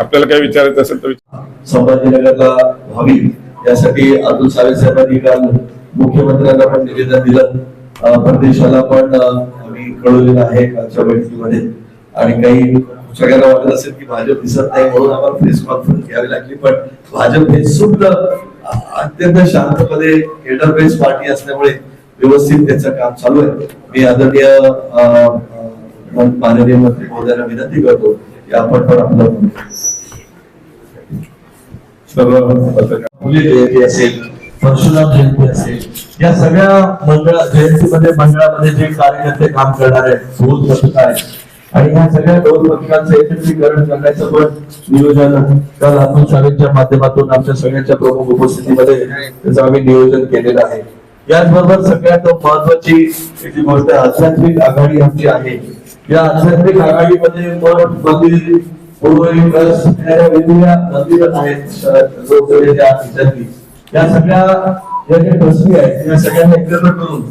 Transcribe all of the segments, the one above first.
आपल्याला काय विचारायचं असेल तर संभाजीनगरला व्हावी यासाठी अतुल सावे साहेबांनी काल मुख्यमंत्र्यांना पण निवेदन दिलं. परदेशाला पण आम्ही कळवलेलं आहे कालच्या बैठकीमध्ये. आणि काही सगळ्यांना वाटत असेल की भाजप दिसत नाही म्हणून आम्हाला प्रेस कॉन्फरन्स घ्यावी लागली पण भाजप हे सुद्धा अत्यंत शांतपणे हेडर बेस पार्टी असल्यामुळे व्यवस्थित त्याचं काम चालू आहे. मी आदरणीय माननीय मंत्री महोदयांना विनंती करतो की आपण पण आपलं सर्व फुले जयंती असेल परशुराम जयंती असेल या सगळ्या मंडळ जयंतीमध्ये मंडळामध्ये जे कार्यकर्ते काम करणार आहेत दोन पथक आहेत आणि ह्या सगळ्या दोन पथकांचं एकत्रीकरण करण्याचं पण नियोजन काल अतुल शाळेच्या माध्यमातून आमच्या सगळ्यांच्या प्रमुख उपस्थितीमध्ये त्याचं आम्ही नियोजन केलेलं आहे. याचबरोबर सगळ्यात महत्वाची जी गोष्ट आध्यात्मिक आघाडी आमची आहे. या आध्यात्मिक आघाडीमध्ये मठ मंदिर पूर्वी वेगवेगळ्या मंदिरं आहेत लोकसभेच्या या सगळ्या ज्या ट्रस्टी आहेत या सगळ्यांना एकत्र करून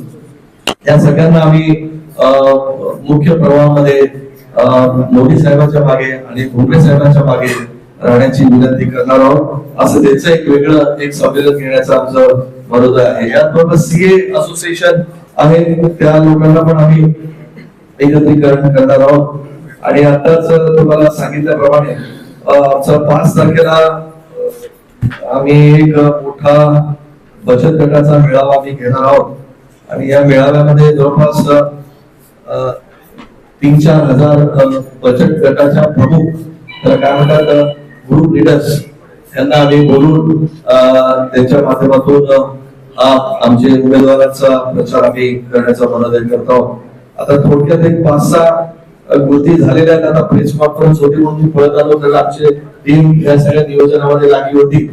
या सगळ्यांना आम्ही मुख्य प्रवाहामध्ये मोदी साहेबांच्या मागे आणि भुमरे साहेबांच्या मागे राहण्याची विनंती करणार आहोत. असं त्याचं एक वेगळं एक संमेलन घेण्याचं आमचं मनोदय आहे. याचबरोबर सीए असोसिएशन आहे त्या लोकांना पण आम्ही एकत्रीकरण करणार आहोत. आणि आताच तुम्हाला सांगितल्याप्रमाणे पाच तारखेला आम्ही एक मोठा बचत गटाचा मेळावा आम्ही घेणार आहोत. आणि या मेळाव्यामध्ये जवळपास तीन चार हजार बचत गटाच्या प्रमुख त्याला काय म्हणतात ग्रुप लिडर्स यांना आम्ही बोलून त्यांच्या माध्यमातून आमचे उमेदवारांचा प्रचार आम्ही करण्याचा मनोदय करत आहोत. आता थोडक्यात एक पाच सहा गोष्टी झालेल्या त्यांना प्रेस कॉन्फरन्स होती म्हणून मी पळत आलो तर आमचे टीम या सगळ्या नियोजनामध्ये लागली होती.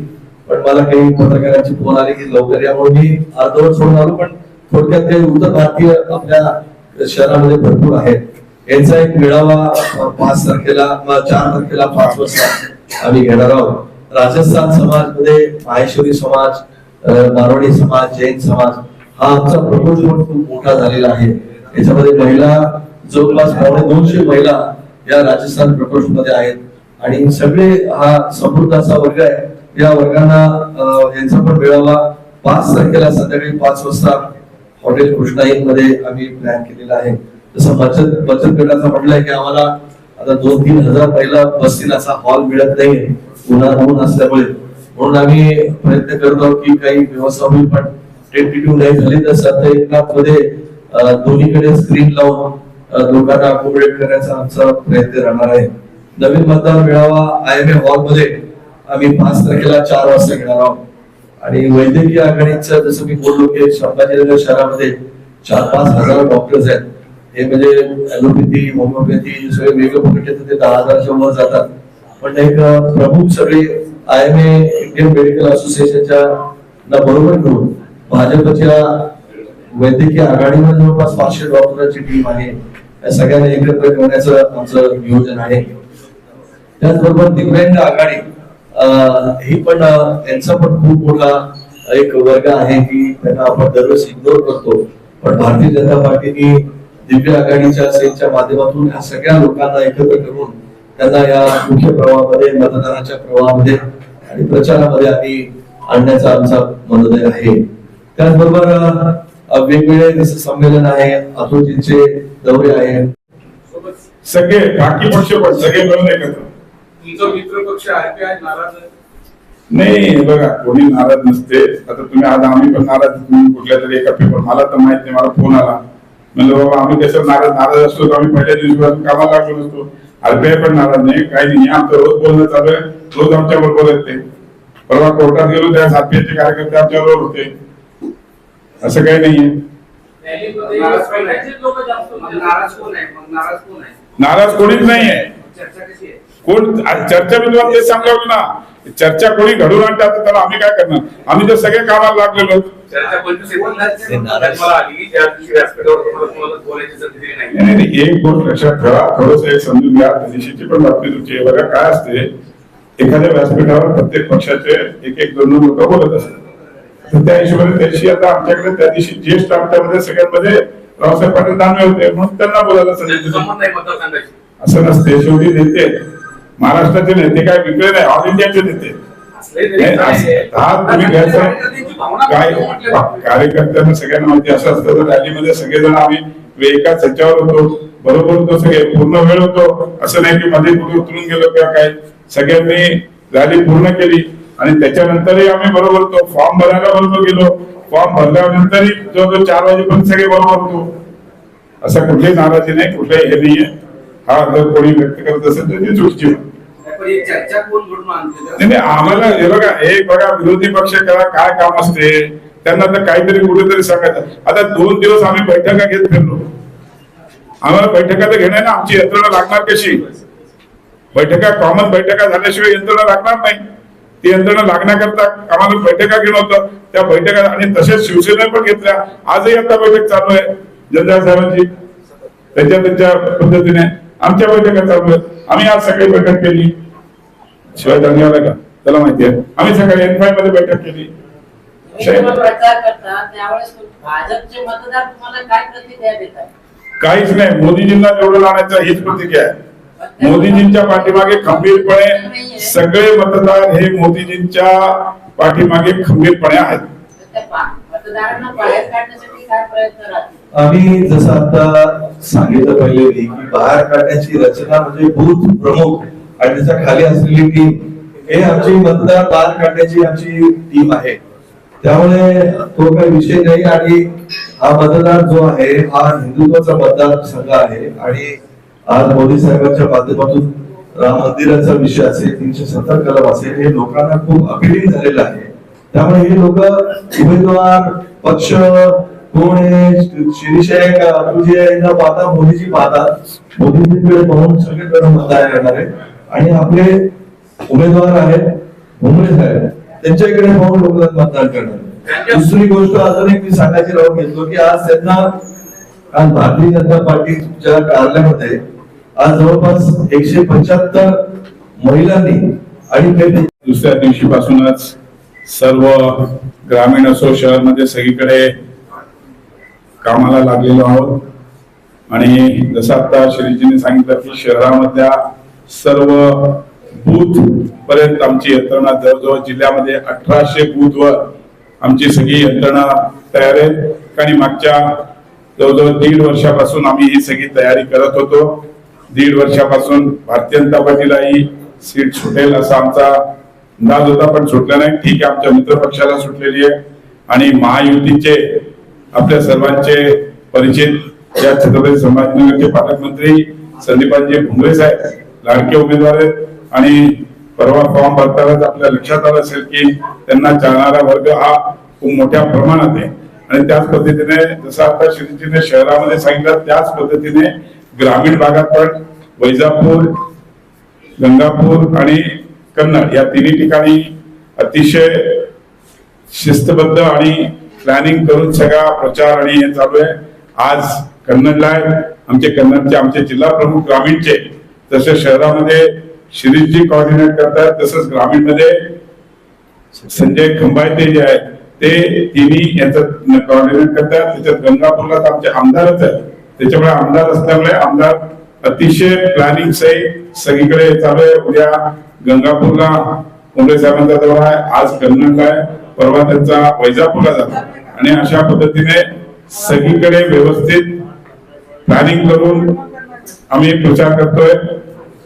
पण मला काही पत्रकारांची फोन आली की लवकर या. म्हणून मी अर्धवट सोडून आलो पण थोडक्यात काही उत्तर भारतीय आपल्या शहरामध्ये भरपूर आहेत. यांचा एक मेळावा पाच तारखेला चार तारखेला पाच वाजता आम्ही घेणार आहोत. राजस्थान समाजमध्ये माहेश्वरी समाज मारवाडी समाज जैन समाज हा आमचा प्रकोष्ठ खूप मोठा झालेला आहे. याच्यामध्ये महिला जवळपास पावणे दोनशे महिला या राजस्थान प्रकोष्ठमध्ये आहेत. आणि सगळे हा समृद्ध असा वर्ग आहे. या वर्गांना यांचा पण मेळावा पाच तारखेला संध्याकाळी पाच वाजता हॉटेल कृष्णाईन मध्ये आम्ही प्लॅन केलेला आहे. जसं बचत बचत गटाचं म्हटलंय की आम्हाला आता दोन तीन हजार पहिला बसतील असा हॉल मिळत नाही उन्हा ऊन असल्यामुळे. म्हणून आम्ही प्रयत्न करत आहोत की काही व्यवस्था होईल पण टेंटेटिव्ह नाही झाली तर सध्या एकनाथमध्ये दोन्हीकडे स्क्रीन लावून लोकांना अकोमोडेट करण्याचा आमचा प्रयत्न राहणार आहे. नवीन मतदार मेळावा आय एम ए हॉलमध्ये आम्ही पाच तारखेला चार वाजता घेणार आहोत. आणि वैद्यकीय आघाडीचं जसं मी बोललो की संभाजीनगर शहरामध्ये चार पाच हजार डॉक्टर्स आहेत. हे म्हणजे ऍलोपॅथी होमिओपॅथी सगळे वेगळे पकडले तर ते दहा हजारच्या वर जातात. पण एक प्रमुख सगळे I M A Indian medical असोसिएशनच्या ना बरोबर घेऊन भाजपच्या वैद्यकीय आघाडीवर जवळपास पाचशे डॉक्टरांची टीम आहे. या सगळ्यांना एकत्र ठेवण्याचं आमचं नियोजन आहे. त्याचबरोबर दिव्यांग आघाडी अं, ही पण त्यांचा पण खूप मोठा एक वर्ग आहे की त्यांना आपण दररोज इग्नोर करतो. पण भारतीय जनता पार्टीने दिव्य आघाडीच्या सेलच्या माध्यमातून ह्या सगळ्या लोकांना एकत्र करून त्यांना या मुख्य प्रवाहामध्ये मतदानाच्या प्रवाहामध्ये आणि प्रचारामध्ये आम्ही आणण्याचा आमचा मनोदय आहे. त्याचबरोबर वेगवेगळे जसं संमेलन आहे अतुलजींचे दौरे आहेत. सगळे बाकी पक्ष पण सगळे मिळून एकत्र. तुमचा मित्र पक्ष आहे नाराज आहे? नाही बघा कोणी नाराज नसते. आता तुम्ही आज आम्ही पण नाराज आहे, तुम्ही कुठल्या तरी एका पेपर मला तर माहीत नाही मला फोन आला. म्हणलं बाबा आम्ही कसं नाराज नाराज असतो तर आम्ही पहिल्या दिवशी कामाला लागलो नसतो. अल्पे पण नाराज नाही काही नाही. आमचं रोज बोलणं चालू आहे. रोज आमच्या बरोबर बोलत ते. परवा कोर्टात गेलो त्या सातपीचे कार्यकर्ते आमच्या बरोबर होते. असं काही नाहीये. नाराज कोणीच नाहीये. कोण चर्चा मी तुम्हाला तेच सांगावं ना. चर्चा कोणी घडून आणतात तर त्याला आम्ही काय करणार? आम्ही तर सगळे कामाला लागलेलो. नाही नाही एक गोष्ट लक्षात ठेवा. थोडस एक समजून घ्या. त्या दिवशीची पण बातमी तुमची बघा काय असते? एखाद्या व्यासपीठावर प्रत्येक पक्षाचे एक एक दोन दोन लोक बोलत असतात. तर त्या हिशोबाने त्या दिवशी आता आमच्याकडे त्या दिवशी ज्येष्ठ आमच्यामध्ये सगळ्यांमध्ये रावसाहेब पाटील दानवे होते म्हणून त्यांना बोलायला मतदारसंघाशी असं नसते शेवटी नेते. महाराष्ट्राचे नेते काय विकले नाही ऑल इंडियाचे नेते. तुम्ही काय. कार्यकर्त्यांना सगळ्यांना माहिती असं असतं तर रॅलीमध्ये सगळेजण आम्ही एकाच ह्याच्यावर होतो बरोबर होतो सगळे पूर्ण वेळ होतो. असं नाही की मध्ये कुठे उतरून गेलो किंवा काय. सगळ्यांनी रॅली पूर्ण केली. आणि त्याच्यानंतरही आम्ही बरोबर होतो फॉर्म भरायला बरोबर गेलो. फॉर्म भरल्यानंतरही जवळजवळ चार वाजेपर्यंत सगळे बरोबर होतो. असं कुठलीही नाराजी नाही कुठलाही हे नाहीये. हा जर कोणी व्यक्त करत असेल तर ती चुकीची नाही आम्हाला हे बघा हे बघा विरोधी पक्ष करा काय काम असते त्यांना तर काहीतरी कुठेतरी सांगायचं. आता दोन दिवस आम्ही बैठका घेत फिरलो. आम्हाला बैठका तर घेणे ना आमची यंत्रणा लागणार कशी? बैठका कॉमन बैठका झाल्याशिवाय यंत्रणा लागणार नाही. ती यंत्रणा लागण्याकरता आम्हाला बैठका घेणं होतं. त्या बैठका आणि तसेच शिवसेने पण घेतल्या. आजही आता बैठक चालू आहे. जनता साहेबांची. त्यांच्या त्यांच्या पद्धतीने आमच्या बैठका चालू आहेत. आम्ही आज सकाळी बैठक केली. शिवाय धन्यवाद का? त्याला माहिती आहे. आम्ही सकाळी एन फायमध्ये बैठक केली. काहीच नाही. मोदीजींना निवडून आणायचं हीच प्रतिक्रिया आहे. मोदीजींच्या पाठीमागे खंबीरपणे सगळे मतदार हे मोदीजींच्या पाठीमागे खंबीरपणे आहेत. आम्ही जसं आता सांगितलं पहिले की बाहेर काढण्याची रचना म्हणजे बूथ प्रमुख आणि त्याच्याखाली असलेली टीम हे आमची मतदार बाहेर काढण्याची आमची टीम आहे. त्यामुळे तो काही विषय नाही आणि हा मतदार जो आहे हा हिंदुत्वाचा मतदार संघ आहे आणि आज मोदी साहेबांच्या माध्यमातून राम मंदिराचा विषय असेल तीनशे सत्तर कलम असेल हे लोकांना खूप अपिलिंग झालेलं आहे. त्यामुळे हे लोक उमेदवार पक्ष कोण आहे शिरीष आहे का अतुलजी आहे न पाहता मोदीजी पाहतात मोदीजीकडे पाहून सगळीकडे मतदार येणार आहे आणि आपले उमेदवार आहेत भुमरे साहेब त्यांच्याकडे पाहून लोक मतदान करणार दुसरी गोष्ट अजून एक मी सांगायची राहून घेतो की आज त्यांना आज भारतीय जनता पार्टीच्या कार्यालयामध्ये आज जवळपास एकशे पंच्याहत्तर महिलांनी आणि त्यांनी दुसऱ्या दिवशीपासूनच सर्व ग्रामीण असो शहरमध्ये सगळीकडे कामाला लागलेलो आहोत. आणि जसं आता श्रीजीने सांगितलं की शहरामधल्या सर्व बूथ पर्यंत आमची यंत्रणा जवळजवळ जिल्ह्यामध्ये अठराशे बूथवर आमची सगळी यंत्रणा तयार आहे. आणि मागच्या जवळजवळ दीड वर्षापासून आम्ही ही सगळी तयारी करत होतो. दीड वर्षापासून भारतीय जनता पार्टीलाही सीट सुटेल असा आमचा अंदाज होता पण सुटला नाही. ठीक आहे आमच्या मित्र पक्षाला सुटलेली आहे. आणि महायुतीचे आपल्या सर्वांचे परिचित या छत्रपती संभाजीनगरचे पालकमंत्री संदीपांजी भुमरे साहेब लाडके उमेदवार आहेत. आणि परवा फॉर्म भरतानाच आपल्या लक्षात आलं असेल की त्यांना चालणारा वर्ग हा खूप मोठ्या प्रमाणात आहे. आणि त्याच पद्धतीने जसं आता श्रीजीने शहरामध्ये सांगितलं त्याच पद्धतीने ग्रामीण भागात पण वैजापूर गंगापूर आणि कन्नड या तिन्ही ठिकाणी अतिशय शिस्तबद्ध आणि प्लॅनिंग करून सगळा प्रचार आणि हे चालू आहे. आज कन्नडला आहे. आमचे कन्नडचे आमचे जिल्हा प्रमुख ग्रामीणचे तसे शहरामध्ये शिरीषजी कॉर्डिनेट करतात तसंच ग्रामीणमध्ये संजय खंबायते जे आहेत ते तिन्ही यांचं कॉर्डिनेट करतात. त्याच्यात गंगापूरला आमचे आमदारच आहेत. त्याच्यामुळे आमदार असल्यामुळे आमदार अतिशय प्लॅनिंग सहित सगळीकडे चालू आहे. उद्या गंगापूरला मुंबई साहेबांचा दौरा आहे. आज कर्नाटक आहे. परवा त्यांचा वैजापूरला जातो. आणि अशा पद्धतीने सगळीकडे व्यवस्थित प्लॅनिंग करून आम्ही प्रचार करतोय.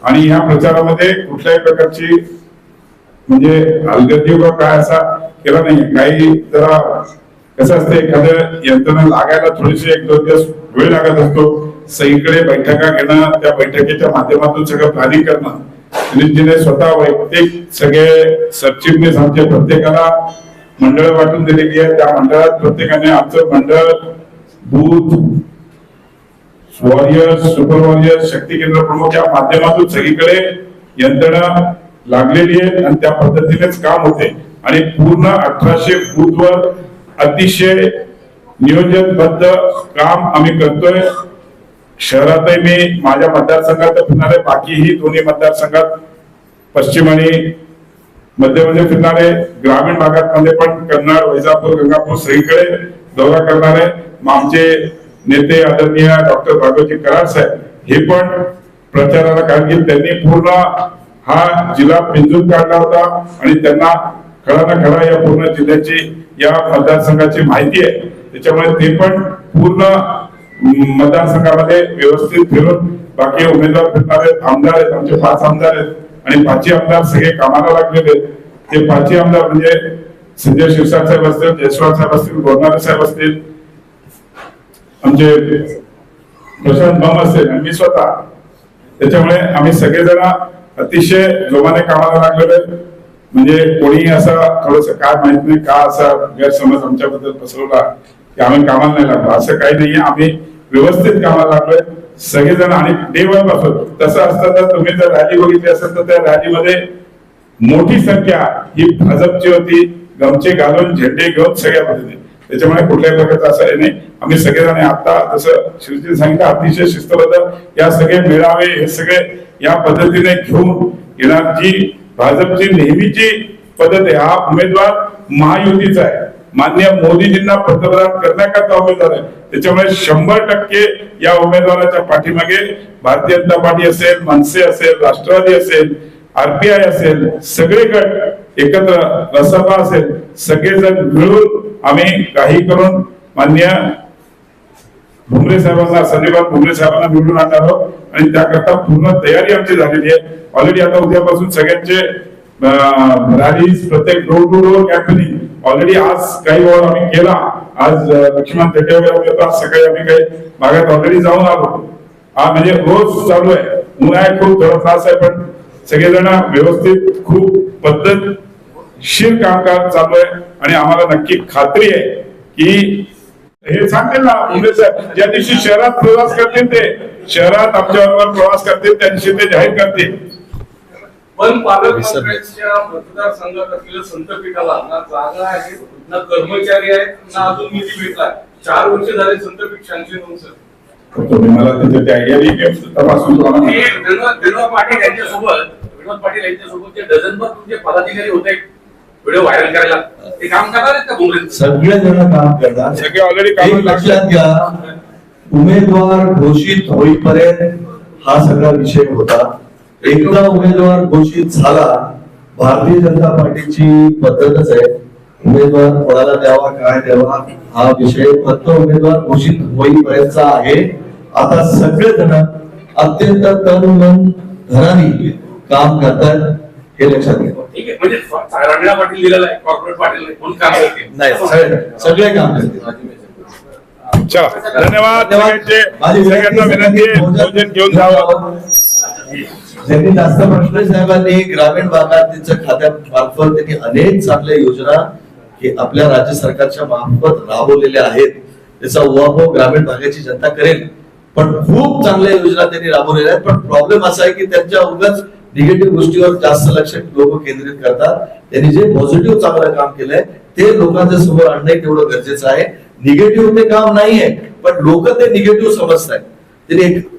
आणि ह्या प्रचारामध्ये कुठल्याही प्रकारची म्हणजे हलगर्जी किंवा काय असा केला नाही काही जरा कसं असतं एखाद्या यंत्रणा लागायला थोडीशी एक दोन दिवस वेळ लागत असतो. सगळीकडे बैठका घेणं त्या बैठकीच्या माध्यमातून सगळं प्लॅनिंग करणं. सुनीलजीने स्वतः वैयक्तिक सगळे सरचिटणीस आमच्या प्रत्येकाला मंडळ वाटून दिलेली आहे. त्या मंडळात प्रत्येकाने आमचं मंडळ बूथ वॉरियर्स सुपर वॉरियर्स शक्ती केंद्र प्रमुख या माध्यमातून सगळीकडे यंत्रणा लागलेली आहे आणि त्या पद्धतीनेच काम होते. आणि पूर्ण अठराशे बूथवर अतिशय नियोजनबद्ध काम आम्ही करतोय. शहरातही मी माझ्या मतदारसंघात फिरणार आहे बाकीही दोन्ही मतदारसंघात पश्चिम आणि मध्यमध्ये म्हणजे फिरणार आहे ग्रामीण भागात मध्ये पण कन्नड वैजापूर गंगापूर सगळीकडे दौरा करणार आहे मग आमचे नेते आदरणीय डॉक्टर भागवती कराड साहेब हे पण प्रचाराला कारण की त्यांनी पूर्ण हा जिल्हा पिंजून काढला होता आणि त्यांना खरा ना खरा या पूर्ण जिल्ह्याची या मतदारसंघाची माहिती आहे. त्याच्यामुळे ते पण पूर्ण मतदारसंघामध्ये व्यवस्थित फिरून बाकी उमेदवार फिरणार आहेत आमदार आहेत आमचे पाच आमदार आहेत आणि पाचही आमदार सगळे कामाला लागलेले आहेत. ते पाचही आमदार म्हणजे संजय शिरसाट साहेब असतील जयस्वाल साहेब असतील गोरनारे साहेब असतील आमचे प्रशांत बम असेल आणि मी स्वतः. त्याच्यामुळे आम्ही सगळेजण अतिशय जोमाने कामाला लागलेलो आहेत. म्हणजे कोणी असा थोडस काय माहीत नाही का असा गैरसमज आमच्याबद्दल पसरवला की आम्ही कामाला नाही लागलो. असं काही नाहीये. आम्ही व्यवस्थित कामाला लागलोय. सगळेजण आणि डे वनपासून. तसं असतं तर तुम्ही जर रॅली बघितली असेल तर त्या रॅलीमध्ये मोठी संख्या ही भाजपची होती. गमचे घालून झेंडे घेऊन सगळ्या पद्धतीने. त्याच्यामुळे कुठल्याही प्रकारचं असं हे नाही. आम्ही सगळेजण आता जसं शिवजी सांगितलं अतिशय शिस्तबद्ध. या सगळे मेळावे हे सगळे या पद्धतीने घेऊन येणार. जी भाजपची नेहमीची पद्धत आहे. हा उमेदवार महायुतीचा आहे. मान्य मोदीजींना पंतप्रधान करण्याकरता उमेदवार आहे. त्याच्यामुळे शंभर टक्के या उमेदवाराच्या पाठीमागे भारतीय जनता पार्टी असेल मनसे असेल राष्ट्रवादी असेल आरपीआय असेल सगळे गट एकत्र रसपा असेल सगळेजण मिळून आम्ही काही करून मान्य भुमरे साहेबांना संजयबाब भुमरे साहेबांना निवडून आणणार आहोत. आणि त्याकरता पूर्ण तयारी आमची झालेली आहे. ऑलरेडी आता उद्यापासून सगळ्यांचे रॅलीज प्रत्येक door to door campaigning already आज काही ओव्हर आम्ही केला. आज लक्ष्मण थेटे वगैरे आज सकाळी आम्ही काही भागात ऑलरेडी जाऊन आलो. हा म्हणजे रोज चालू आहे. उन्हाळ्यात खूप थोडा त्रास आहे पण सगळेजण व्यवस्थित खूप पद्धतशीर कामकाज चालू आहे. आणि आम्हाला नक्की खात्री आहे की हे सांगतील ना साहेब. ज्या दिवशी शहरात प्रवास करतील ते शहरात आमच्या बरोबर प्रवास करतील त्या दिवशी ते जाहीर करतील. पण पालक मतदारसंघात असलेल्या संतपीठाला ना जागा आहे ना कर्मचारी आहेत ना अजून निधी भेटलाय. चार वर्ष झाले संतपीठ होऊन सर. तुम्ही मला त्याच्या त्या तपासून विनोद विनोद पाटील यांच्यासोबत विनोद पाटील यांच्यासोबत जे डझनभर तुमचे पदाधिकारी होते व्हिडिओ व्हायरल करायला. ते काम करणार आहेत का काँग्रेस सगळे जण काम करणार. सगळे ऑलरेडी एक काम लक्षात घ्या उमेदवार घोषित होईपर्यंत हा सगळा विषय होता. एकदा उमेदवार घोषित झाला भारतीय जनता पार्टीची पद्धतच आहे. उमेदवार कोणाला द्यावा काय द्यावा हा विषय फक्त उमेदवार घोषित होईपर्यंतचा आहे. आता सगळे जण अत्यंत तन मन धनाने काम करतात. हे लक्षात घ्या. ठीक आहे. म्हणजे पाटील दिलेला आहे कॉर्पोरेट पाटील नाही म्हणून काम करते नाही सगळे सगळे काम करतील. चला धन्यवाद. सगळ्यांचे माझी सगळ्यांना विनंती आहे भोजन घेऊन जावं. त्यांनी जास्त फडणवीस साहेबांनी ग्रामीण भागातील खात्या मार्फत त्यांनी अनेक चांगल्या योजना हे आपल्या राज्य सरकारच्या मार्फत राबवलेल्या आहेत. त्याचा उहापोह ग्रामीण भागाची जनता करेल. पण खूप चांगल्या योजना त्यांनी राबवलेल्या आहेत. पण प्रॉब्लेम असा आहे की त्यांच्या उगाच निगेटिव्ह गोष्टीवर जास्त लक्ष लोक केंद्रित करतात. त्यांनी जे पॉझिटिव्ह चांगलं काम केलंय ते लोकांच्या समोर आणणं तेवढं गरजेचं आहे. निगेटिव्ह ते काम नाहीये पण लोक ते निगेटिव्ह समजतायत.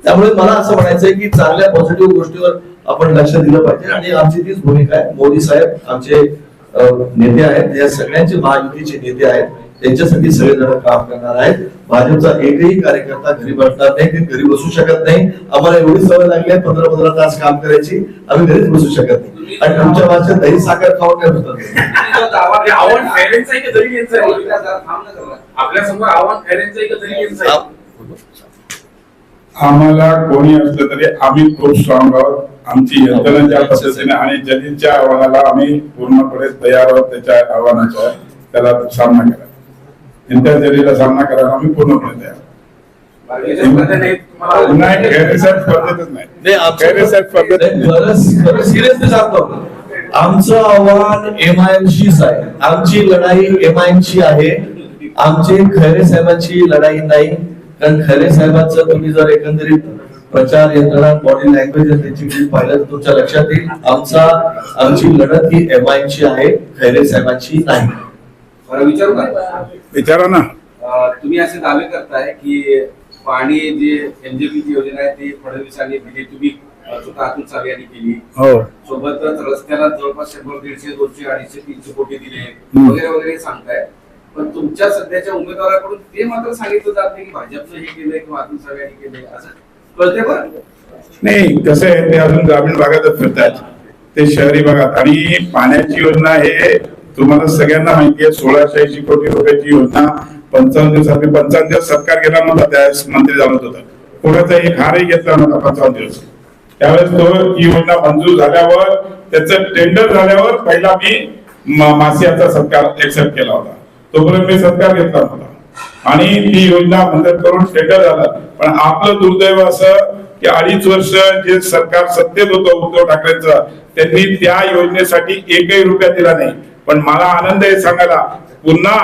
त्यामुळे मला असं म्हणायचंय की चांगल्या पॉझिटिव्ह गोष्टीवर आपण लक्ष दिलं पाहिजे. आणि आमची तीच भूमिका आहे. मोदी साहेब आमचे नेते आहेत. या सगळ्यांचे महायुतीचे नेते आहेत. त्यांच्यासाठी सगळेजण काम करणार आहेत. भाजपचा एकही कार्यकर्ता घरी बसणार नाही ते घरी बसू शकत नाही. आम्हाला एवढी सवय लागली आहे पंधरा पंधरा तास काम करायची. आम्ही घरीच बसू शकत नाही. आणि तुमच्या भाषेत दही साखर खाऊन काय बसतात आपले आव्हान खैरेंचं आहे की जरी यांचं आहे? आपल्यासमोर आव्हान खैरेंचं आहे की जरी यांचं आहे? आम्हाला कोणी असलं तरी आम्ही खूप स्ट्रॉंग आहोत. आमची यंत्रणा ज्या पद्धतीने आणि जलीलच्या आव्हानाला आम्ही पूर्णपणे तयार आहोत त्याच्या आव्हानाच्या त्याला सामना करा जलीला सामना करायला आम्ही पूर्णपणे तयार. नाही खैरे साहेब स्पर्धेतच खैरे साहेब स्पर्धेत आमचं आव्हान एम आय एम शीच आहे. आमची लढाई एम आय एम ची आहे. आमची खैरे साहेबांची लढाई नाही. कारण खैरे साहेबांचं तुम्ही जर एकंदरीत प्रचार यंत्रणा बॉडी लँग्वेज त्यांची तुम्ही पाहिलं तर तुमच्या लक्षात येईल. आमचा आमची लढत ही एम आय एम ची आहे. खैरे साहेबांची नाही. विचारू का? विचारा ना. तुम्ही असे दावे करताय की पाणी जे एनजेपीची योजना आहे ती फडणवीसांनी दिली तुम्ही अं, स्वतः अतुल सावे यांनी केली. हो. सोबतच रस्त्याला जवळपास शंभर दीडशे दोनशे अडीचशे तीनशे कोटी दिले. वगैरे वगैरे सांगताय. पण तुमच्या सध्याच्या उमेदवाराकडून ते मात्र सांगितलं जात नाही की भाजपनं हे केलंय किंवा अतुल सावे यांनी केलंय. असं कळते बरं? नाही कसं आहे ते अजून ग्रामीण भागातच फिरतायत. ते शहरी भागात. आणि पाण्याची योजना हे तुम्हाला सगळ्यांना माहिती आहे सोळाशे ऐंशी कोटी रुपयाची योजना पंचावन्न दिवसात मी पंचावन्न दिवस सत्कार केला नव्हता त्यावेळेस मंत्री जाणवत होता. कोणाचा एक हारही घेतला नव्हता पंचावन्न दिवस. त्यावेळेस तो ही योजना मंजूर झाल्यावर त्याचं टेंडर झाल्यावर पहिला मी मासियाचा सत्कार एक्सेप्ट केला होता. तोपर्यंत मी सत्कार घेतला नव्हता. आणि ती योजना मंजूर करून टेंडर झाला. पण आपलं दुर्दैव असं की अडीच वर्ष जे सरकार सत्तेत होतं उद्धव ठाकरेंचं त्यांनी त्या योजनेसाठी एकही रुपया दिला नाही. पण मला आनंद आहे सांगायला. पुन्हा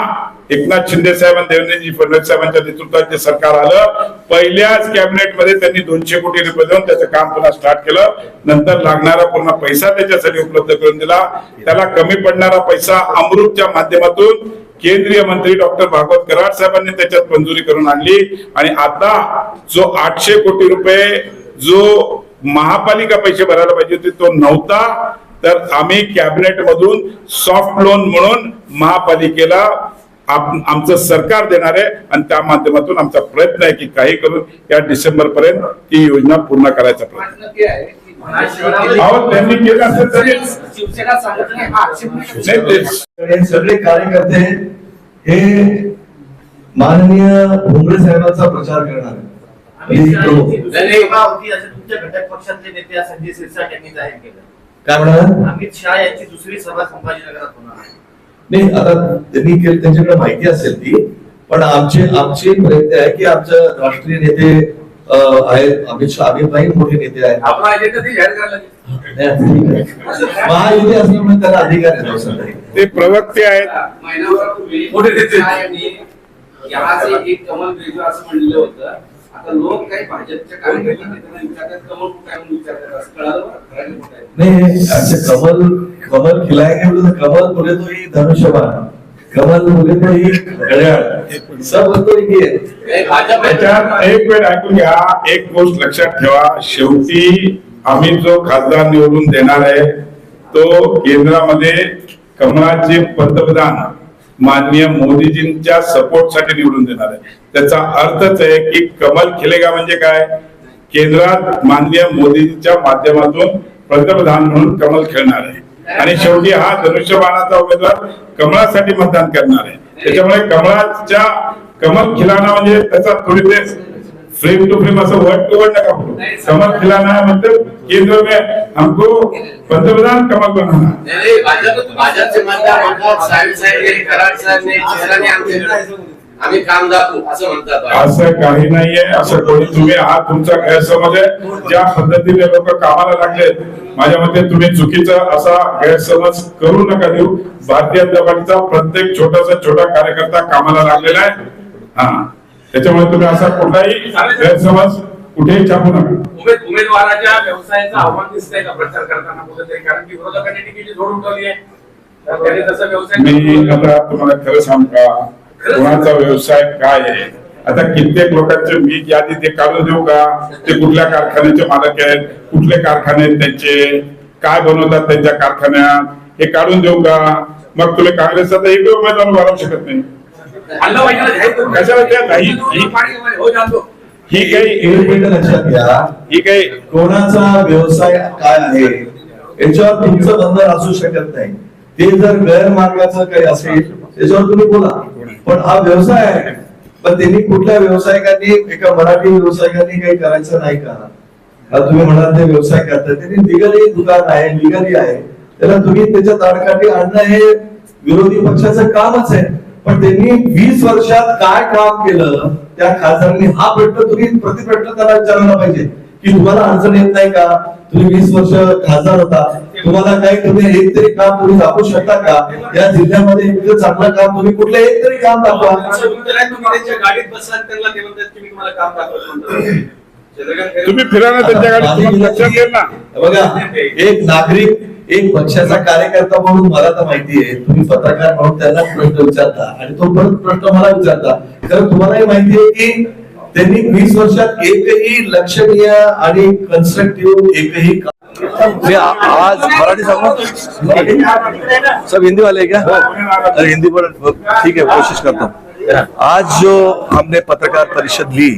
एकनाथ शिंदे साहेब आणि देवेंद्रजी फडणवीस साहेबांच्या नेतृत्वात जे सरकार आलं पहिल्याच कॅबिनेटमध्ये त्यांनी दोनशे कोटी रुपये देऊन त्याचं काम पुन्हा स्टार्ट केलं. नंतर लागणारा पूर्ण पैसा त्याच्यासाठी उपलब्ध करून दिला. त्याला कमी पडणारा पैसा अमृतच्या माध्यमातून केंद्रीय मंत्री डॉक्टर भागवत कराड साहेबांनी त्याच्यात मंजुरी करून आणली. आणि आता जो आठशे कोटी रुपये जो महापालिका पैसे भरायला पाहिजे होते तो नव्हता. तर आम्ही कॅबिनेट मधून सॉफ्ट लोन म्हणून महापालिकेला आप- आमचं सरकार देणार आहे आणि त्या माध्यमातून आमचा प्रयत्न आहे की काही करून या डिसेंबर पर्यंत ती योजना पूर्ण करायचा प्रयत्न. सगळे कार्यकर्ते हे माननीय भुमरे साहेबांचा प्रचार करणार आहे. काय म्हणाल अमित शहा यांची दुसरी सभा संभाजीनगरात होणार आहे नाही आता त्यांनी केली त्यांच्याकडे माहिती असेल ती पण आमचे आमचे प्रयत्न आहे की आमचं राष्ट्रीय नेते आहेत अमित शहा अमित भाई मोठे नेते आहेत आपला अजेंडा ते जाहीर करायला लागेल. नाही, ठीक आहे. महायुती असल्यामुळे त्याला अधिकार आहे. ते प्रवक्ते आहेत महिनाभरापूर्वी मोठे नेते. शहा यांनी याचे एक कमल असं म्हणलेलं होतं आता लोक काही भाजपच्या कार्यकर्त्यांना त्यांना विचारतात कमल कुठे आहे म्हणून विचारतात असं कळालं बरं? कळालं कुठे आहे? नाही अच्छा कमल कमल खिलाएंगे बोले तो कमल बोले तो ही धनुष्यबाण कमल बोले तो ही घड्याळ सब. त्याच्यात एक वेळ ऐकून घ्या एक गोष्ट लक्षात ठेवा शेवटी आम्ही जो खासदार निवडून देणार आहे तो केंद्रामध्ये कमळाचे पंतप्रधान माननीय मोदीजींच्या सपोर्टसाठी निवडून देणार आहे. त्याचा अर्थच आहे की कमल खिलेगा म्हणजे काय? केंद्रात माननीय मोदीजींच्या माध्यमातून पंतप्रधान म्हणून कमल खेळणार आहे. आणि शेवटी हा धनुष्यबाणाचा उमेदवार कमळासाठी मतदान करणार आहे. त्याच्यामुळे कमळाच्या कमल खिलाना म्हणजे त्याचा थोडी ते फ्रेम टू फ्रेम असं वर्ड टू वर्ड नका कमल खिलाना म्हणजे केंद्र में हमको पंतप्रधान कमल आमचे आम्ही काम दाखवू असं म्हणतात असं काही नाहीये असं कोणी तुम्ही हा तुमचा गैरसमज आहे ज्या पद्धतीने लोक कामाला लागले माझ्या मते तुम्ही चुकीचा असा गैरसमज करू नका देऊ. भारतीय जनता पार्टीचा प्रत्येक छोटासा छोटा कार्यकर्ता कामाला लागलेला आहे. हा. त्याच्यामुळे तुम्ही असा कुठलाही गैरसमज कुठेही छापू नका. उमेद उमेदवाराच्या व्यवसायाचं आव्हान दिसतंय का प्रचार करताना कुठेतरी? कारण की विरोधकांनी टिकीची जोड उठवली आहे. तर त्याने तसं व्यवसाय मी आता तुम्हाला खरं सांगू? का कोणाचा व्यवसाय काय आहे? आता कित्येक लोकांचे मी यादी ते काढून देऊ का? ते कुठल्या कारखान्याचे मालक आहेत? कुठले कारखाने आहेत त्यांचे? काय बनवतात त्यांच्या कारखान्यात? हे काढून देऊ का? मग तुला काँग्रेसचा तर एक उमेदवार राहू शकत नाही. कशाला नाही- ही- काही लक्षात घ्या. ही काही कोणाचा व्यवसाय काय आहे याच्यावर तुमचं बंधन असू शकत नाही. ते जर गैरमार्गाचं काही असेल त्याच्यावर तुम्ही बोला. पण हा व्यवसाय आहे. पण त्यांनी कुठल्या व्यावसायिकांनी एका मराठी व्यावसायिकांनी काही करायचं नाही का? तुम्ही म्हणाल ते व्यवसाय करतात. त्यांनी लिगली दुकान आहे लिगली आहे. त्याला तुम्ही त्याच्या ताडकाठी आणणं हे विरोधी पक्षाचं कामच आहे. पण त्यांनी वीस वर्षात काय काम केलं? त्या खासदारांनी हा प्रश्न तुम्ही प्रतिप्रश्न त्याला विचारायला पाहिजे. की तुम्हाला अडचण येत नाही का? तुम्ही वीस वर्ष खासदार होता. तुम्हाला काही तुम्ही एक तरी काम तुम्ही दाखवू शकता का? या जिल्ह्यामध्ये इतकं चांगलं काम तुम्ही कुठलं एक तरी काम दाखवा. तुम्ही त्यांच्या गाडीत बसलात त्यांना ते म्हणतात की मी तुम्हाला काम दाखवतो म्हणतात. चंद्रकांत खैरे- तुम्ही फिरा ना. त्यांच्या गाडीत बघा एक नागरिक एक पक्षाचा कार्यकर्ता म्हणून मला तर माहिती आहे तुम्ही पत्रकार म्हणून त्यांना प्रश्न विचारता आणि तो परत प्रश्न मला विचारता. तर तुम्हालाही माहिती आहे की त्यांनी वीस वर्षात एकही लक्षणीय आणि कन्स्ट्रक्टिव्ह एकही आज मराठी सांगू? सब हिंदी वाले क्या? हो. अरे हिंदी पर हो, ठीक है कोशिश करता. हूँ आज जो हमने पत्रकार परिषद ली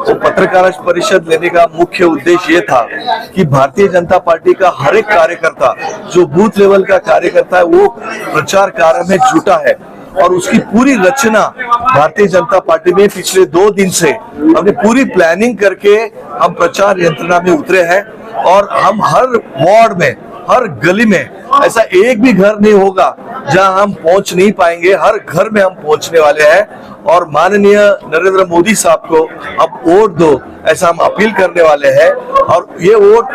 वो पत्रकार परिषद लेने का मुख्य उद्देश्य ये था कि भारतीय जनता पार्टी का हर एक कार्यकर्ता, जो बूथ लेवल का कार्यकर्ता है, वो प्रचार कार्य में जुटा है। और उसकी पूरी रचना भारतीय जनता पार्टी में पिछले दो दिन से हमने पूरी प्लानिंग करके हम प्रचार यंत्रणा में उतरे हैं और हम हर वार्ड में, हर गली में ऐसा एक भी घर नहीं होगा जहाँ हम पहुँच नहीं पाएँगे, हर घर में हम पहुँचने वाले हैं। और माननीय नरेंद्र मोदी साहब को अब वोट दो, ऐसा हम अपील करने वाले हैं। और ये वोट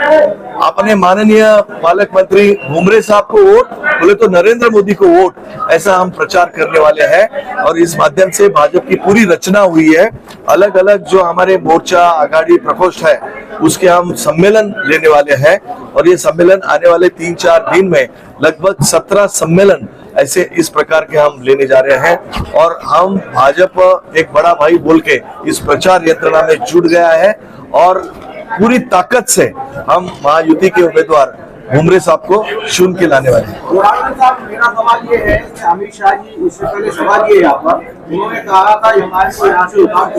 अपने माननीय पालक मंत्री भुमरे साहब को वोट, बोले तो नरेंद्र मोदी को वोट, ऐसा हम प्रचार करने वाले हैं। और इस माध्यम से भाजपा की पूरी रचना हुई है। अलग अलग जो हमारे मोर्चा, आघाड़ी, प्रकोष्ठ है, उसके हम सम्मेलन लेने वाले हैं। और ये सम्मेलन आने वाले तीन चार दिन में लगभग सत्रह सम्मेलन ऐसे इस प्रकार के हम लेने जा रहे हैं। और हम भाजपा, एक बड़ा भाई बोल के इस प्रचार यंत्रणा में जुट गया है और पूरी ताकत से हम महायुति के उम्मीदवार भुमरे साहब को चुन के लाने वाले हैं। मेरा सवाल ये है अमित शाह जी, उससे पहले सवाल ये है पर उन्होंने कहा था, हमारे को यहाँ से उतार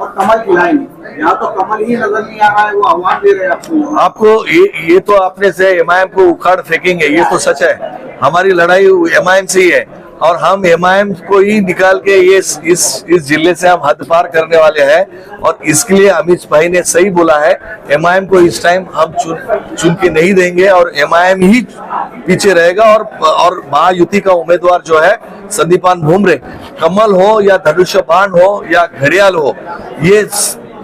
और कमल खिलाएंगे यहाँ तो कमल ही नजर नहीं आ रहा है वो आह्वान दे रहे हैं आपको. आपको ये ये तो आपने से एमआईएम को उखाड़ फेंकेंगे ये तो सच है। हमारी लड़ाई एमआईएम से ही है। और हम एमआईएम को ही निकाल के ये इस इस ज़िले से हम हद पार करने वाले हैं और इसके लिए अमित भाई ने सही बोला है एमआईएम को इस टाइम हम चुन चुन के नहीं देंगे और एमआईएम ही पीछे रहेगा और और महायुति का उम्मीदवार जो है, संदीपान भूमरे, कमल हो या धनुष्य हो या घड़ियाल हो, ये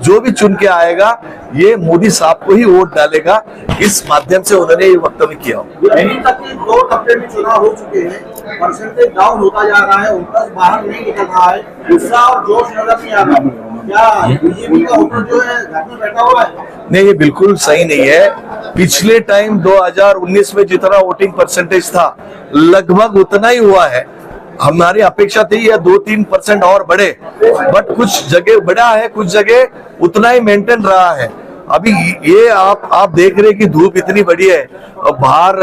जो भी चुन के आएगा ये मोदी साहब को ही वोट डालेगा इस माध्यम से उन्होंने ये वक्तव्य किया। अभी तक के दो टप्पे में चुनाव हो चुके हैं परसेंटेज डाउन होता जा रहा है वोटर्स बाहर नहीं निकल रहा है गुस्सा और जोश नज़र नहीं आ रहा। क्या बीजेपी का वोटर जो है घर में बैठा हुआ है? नहीं ये बिल्कुल सही नहीं है। पिछले टाइम 2019 में जितना वोटिंग परसेंटेज था लगभग उतना ही हुआ है। हमारी अपेक्षा थी या दो तीन परसेंट और बढ़े। बट कुछ जगह बढ़ा है कुछ जगह उतना ही मेंटेन रहा है। अभी ये आप आप देख रहे हैं कि धूप इतनी बड़ी है बाहर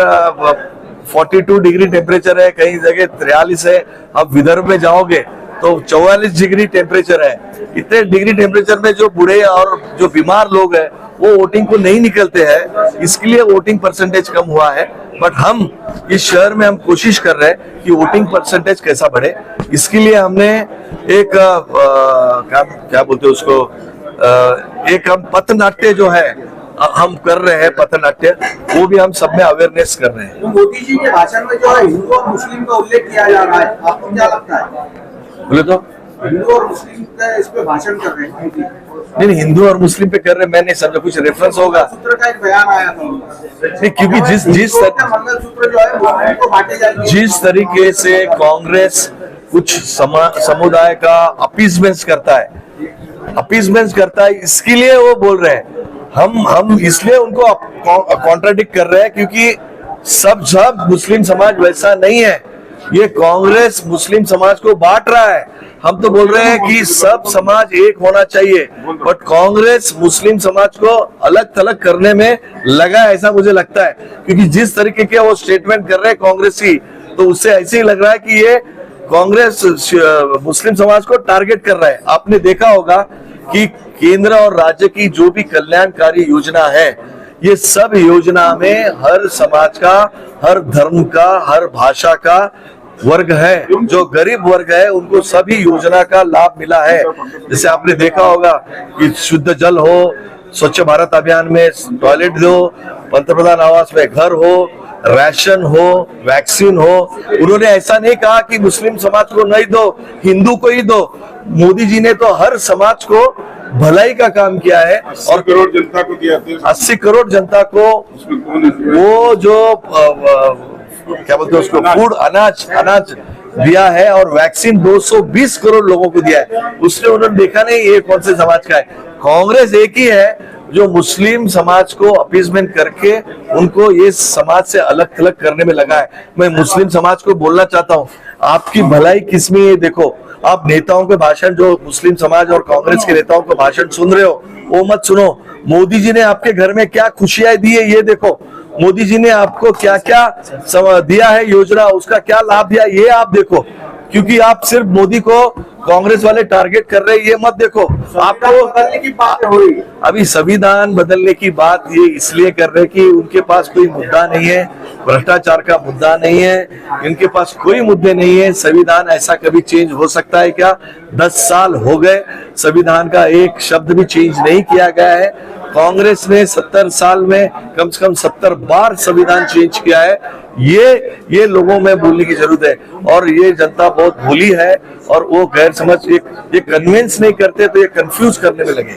फोर्टी टू डिग्री टेम्परेचर है कई जगह तिरयालीस है अब विदर्भ में जाओगे तो चौवालीस डिग्री टेम्परेचर है। इतने डिग्री टेम्परेचर में जो बूढ़े और जो बीमार लोग हैं वो वोटिंग को नहीं निकलते हैं इसके लिए वोटिंग परसेंटेज कम हुआ है। बट हम इस शहर में हम कोशिश कर रहे हैं कि वोटिंग परसेंटेज कैसा बढ़े। इसके लिए हमने एक अ, अ, क्या क्या बोलते हैं उसको एक हम पथनाट्य जो है हम कर रहे हैं पथनाट्य वो भी हम सब में अवेयरनेस कर रहे हैं। तो मोदी जी के भाषण में जो है हिंदू और मुस्लिम का उल्लेख किया जा रहा है। आपको क्या लगता है? बोले तो? हिंदू और मुस्लिम का इस पे भाषण कर रहे हैं नहीं नहीं हिंदू और मुस्लिम पे कर रहे हैं मैं नहीं समझा कुछ रेफरेंस होगा। सूत्र का एक बयान आया था। नहीं क्योंकि जिस जिस हिंदुओं मंगलसूत्र जो है को जिस तरीके से कांग्रेस कुछ समुदाय का अपीजमेंट करता है अपीजमेंट करता है इसके लिए वो बोल रहे हैं। हम हम इसलिए उनको कॉन्ट्राडिक्ट कर रहे हैं क्योंकि सब सब मुस्लिम समाज वैसा नहीं है। ये कांग्रेस मुस्लिम समाज को बांट रहा है। हम तो बोल रहे हैं कि सब समाज एक होना चाहिए बट कांग्रेस मुस्लिम समाज को अलग थलग करने में लगा है, ऐसा मुझे लगता है। क्योंकि जिस तरीके के वो स्टेटमेंट कर रहे हैं कांग्रेस की तो उससे ऐसे ही लग रहा है कि ये कांग्रेस मुस्लिम समाज को टारगेट कर रहा है। आपने देखा होगा कि केंद्र और राज्य की जो भी कल्याणकारी योजना है, ये सब योजना में हर समाज का, हर धर्म का, हर भाषा का वर्ग है। जो गरीब वर्ग है, उनको सभी योजना का लाभ मिला है। जैसे आपने देखा होगा कि शुद्ध जल हो, स्वच्छ भारत अभियान में टॉयलेट दो, पंतप्रधान आवास में घर हो राशन हो वैक्सीन हो। उन्होंने ऐसा नहीं कहा कि मुस्लिम समाज को नहीं दो हिंदू को ही दो। मोदी जी ने तो हर समाज को भलाई का काम किया है और करोड़ जनता को दिया अस्सी करोड़ जनता को? वो जो अ, अ, क्या बोलते हैं उसको फ़ूड अनाज अनाज दिया है और वैक्सीन 220 करोड़ लोगों को दिया है। उसने उन्होंने देखा नहीं ये कौन से समाज का है। कांग्रेस एक ही है जो मुस्लिम समाज को अपीजमेंट करके उनको ये समाज से अलग थलग करने में लगा है। मैं मुस्लिम समाज को बोलना चाहता हूँ, आपकी भलाई किसमें है देखो। आप नेताओं के भाषण, जो मुस्लिम समाज और कांग्रेस के नेताओं का भाषण सुन रहे हो, वो मत सुनो। मोदी जी ने आपके घर में क्या खुशियाँ दी है ये देखो। मोदी जी ने आपको क्या क्या दिया है योजना, उसका क्या लाभ दिया, ये आप देखो। क्योंकि आप सिर्फ़ मोदी को कांग्रेस वाले टारगेट कर रहे हैं ये मत देखो। आपको बदलने की बात हो रही है अभी संविधान बदलने की बात ये इसलिए कर रहे हैं कि उनके पास कोई मुद्दा नहीं है भ्रष्टाचार का मुद्दा नहीं है इनके पास कोई मुद्दे नहीं है। संविधान ऐसा कभी चेंज हो सकता है क्या? दस साल हो गए संविधान का एक शब्द भी चेंज नहीं किया गया है। कांग्रेस ने सत्तर साल में कम से कम सत्तर बार संविधान चेंज किया है। ये ये लोगों में भूलने की ज़रूरत है। और ये जनता बहुत भूली है और वो गैर समझ ये ये कन्विंस नहीं करते तो ये कंफ्यूज करने में लगे।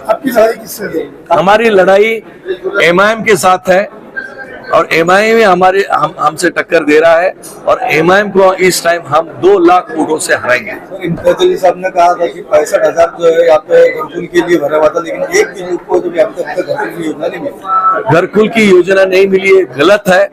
हमारी लड़ाई एमआईएम के साथ है। और एम एमआईएम हमारे हम हमसे टक्कर दे रहा है और एमआईएम को इस टाइम हम दो लाख वोटों से हराएँगे। इम्तियाज़ साहब ने कहा था कि पैंसठ हज़ार जो है यहाँ पे घरकुल के लिए भरा हुआ था लेकिन एक भी लोग को जो भी तक घरकुल की योजना नहीं मिली। घरकुल की योजना नहीं मिली है गलत है।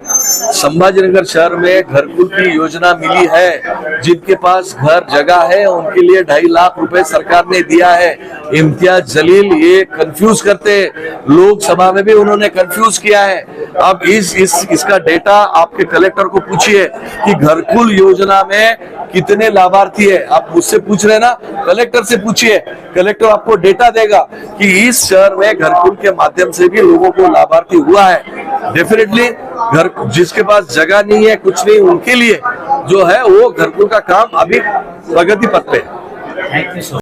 संभाजीनगर शहर में घरकुल की योजना मिली है। जिनके पास घर जगह है उनके लिए ढाई लाख रुपए सरकार ने दिया है। इम्तियाज़ जलील ये कंफ्यूज करते लोकसभा में भी उन्होंने कंफ्यूज किया है। अब इस इस इसका डेटा आपके कलेक्टर को पूछिए कि घरकुल योजना में कितने लाभार्थी है। आप मुझसे पूछ रहे ना कलेक्टर से पूछिए। कलेक्टर आपको डेटा देगा कि इस शहर में घरकुल के माध्यम से भी लोगों को लाभार्थी हुआ है। डेफिनेटली घर जिसके पास जगह नहीं है, कुछ नहीं, उनके लिए जो है, वो घरकुल का काम अभी प्रगति पथ पे है।